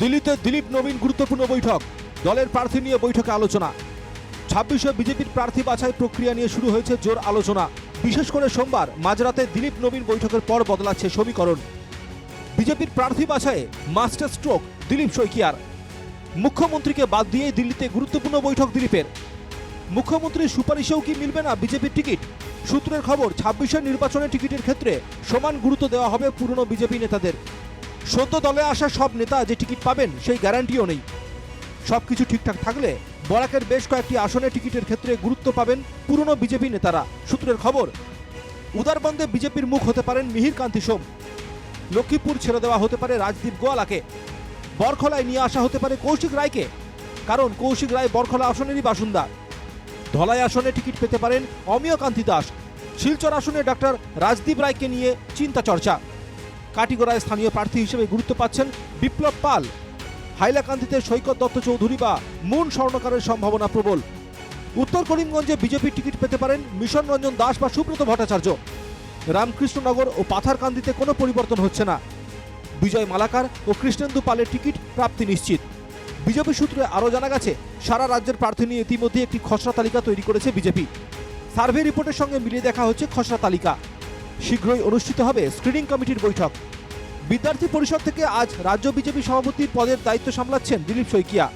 দিল্লিতে দিলীপ নবীন গুরুত্বপূর্ণ বৈঠক। দলের প্রার্থী নিয়ে বৈঠকে আলোচনা। ছাব্বিশে বিজেপির প্রার্থী বাছাই প্রক্রিয়া নিয়ে শুরু হয়েছে জোর আলোচনা। বিশেষ করে সোমবার মাঝরাতে দিলীপ নবীন বৈঠকের পর বদলাচ্ছে সমীকরণ। বিজেপির প্রার্থী বাছাইয়ে মাস্টার স্ট্রোক দিলীপ শইকিয়ার। মুখ্যমন্ত্রীকে বাদ দিয়ে দিল্লিতে গুরুত্বপূর্ণ বৈঠক দিলীপের। মুখ্যমন্ত্রীর সুপারিশেও কি মিলবে না বিজেপির টিকিট? সূত্রের খবর ছাব্বিশের নির্বাচনের টিকিটের ক্ষেত্রে সমান গুরুত্ব দেওয়া হবে পুরনো বিজেপি নেতাদের। সদ্য দলে আসা সব নেতা যে টিকিট পাবেন সেই গ্যারান্টিও নেই। সব কিছু ঠিকঠাক থাকলে বরাকের বেশ কয়েকটি আসনে টিকিটের ক্ষেত্রে গুরুত্ব পাবেন পুরনো বিজেপি নেতারা। সূত্রের খবর উদারবন্দে বিজেপির মুখ হতে পারেন মিহির কান্তি সোম। লক্ষ্মীপুর ছেড়ে দেওয়া হতে পারে রাজদীপ গোয়ালাকে। বরখলায় নিয়ে আসা হতে পারে কৌশিক রায়কে। কারণ কৌশিক রায় বরখলা আসনেরই বাসিন্দা। ধলাই আসনে টিকিট পেতে পারেন অমিয় কান্তি দাস। শিলচর আসনে ডাক্তার রাজদীপ রায়কে নিয়ে চিন্তা চর্চা। কাটিগড়ায় স্থানীয় প্রার্থী হিসেবে গুরুত্ব পাচ্ছেন বিপ্লব পাল। হাইলাকান্দিতে সৈকত দত্ত চৌধুরী বা মুন স্বর্ণকারের সম্ভাবনা প্রবল। উত্তর করিমগঞ্জে বিজেপির টিকিট পেতে পারেন মিশন রঞ্জন দাস বা সুব্রত ভট্টাচার্য। রামকৃষ্ণনগর ও পাথারকান্দিতে কোনো পরিবর্তন হচ্ছে না। বিজয় মালাকার ও কৃষ্ণেন্দু পালের টিকিট প্রাপ্তি নিশ্চিত। বিজেপি সূত্রে আরও জানা গেছে, সারা রাজ্যের প্রার্থী নিয়ে ইতিমধ্যে একটি খসড়া তালিকা তৈরি করেছে বিজেপি। সার্ভে রিপোর্টের সঙ্গে মিলিয়ে দেখা হচ্ছে খসড়া তালিকা। শীঘ্রই অনুষ্ঠিত হবে স্ক্রিনিং কমিটির বৈঠক। বিদ্যার্থী পরিষদ থেকে আজ রাজ্য বিজেপি সভাপতির পদের দায়িত্ব সামলাচ্ছেন দিলীপ শইকিয়া।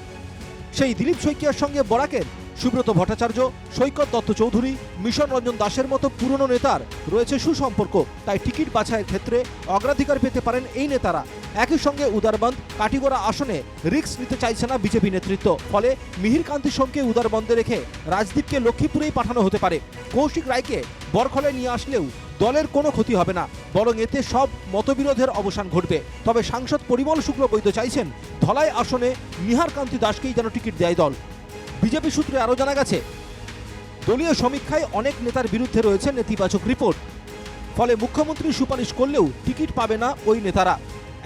সেই দিলীপ শইকিয়ার সঙ্গে বরাকের সুব্রত ভট্টাচার্য, সৈকত দত্ত চৌধুরী, মিশন রঞ্জন দাসের মতো পুরনো নেতার রয়েছে সুসম্পর্ক। তাই টিকিট বাছাইয়ের ক্ষেত্রে অগ্রাধিকার পেতে পারেন এই নেতারা। একই সঙ্গে উদারবন্ধ কাটিগড়া আসনে রিস্ক নিতে চাইছে না বিজেপি নেতৃত্ব। ফলে মিহির কান্তি সোমকে উদারবন্দে রেখে রাজদীপকে লক্ষ্মীপুরেই পাঠানো হতে পারে। কৌশিক রায়কে বরখলে নিয়ে আসলেও দলের কোনো ক্ষতি হবে না, বরং এতে সব মতবিরোধের অবসান ঘটবে। তবে সাংসদ পরিমল শুক্লবৈদ্য চাইছেন, ধলাই আসনে নিহার কান্তি দাসকেই যেন টিকিট দেয় দল। বিজেপি সূত্রে আরও জানা গেছে, দলীয় সমীক্ষায় অনেক নেতার বিরুদ্ধে রয়েছে নেতিবাচক রিপোর্ট। ফলে মুখ্যমন্ত্রী সুপারিশ করলেও টিকিট পাবে না ওই নেতারা।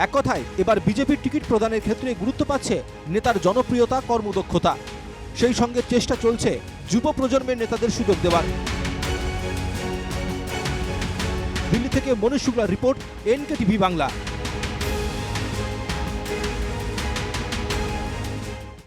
এক কথায়, এবার বিজেপির টিকিট প্রদানের ক্ষেত্রে গুরুত্ব পাচ্ছে নেতার জনপ্রিয়তা, কর্মদক্ষতা। সেই সঙ্গে চেষ্টা চলছে যুব প্রজন্মের নেতাদের সুযোগ দেওয়ার। দিল্লি থেকে Manish শুক্লার report N K TV Bangla.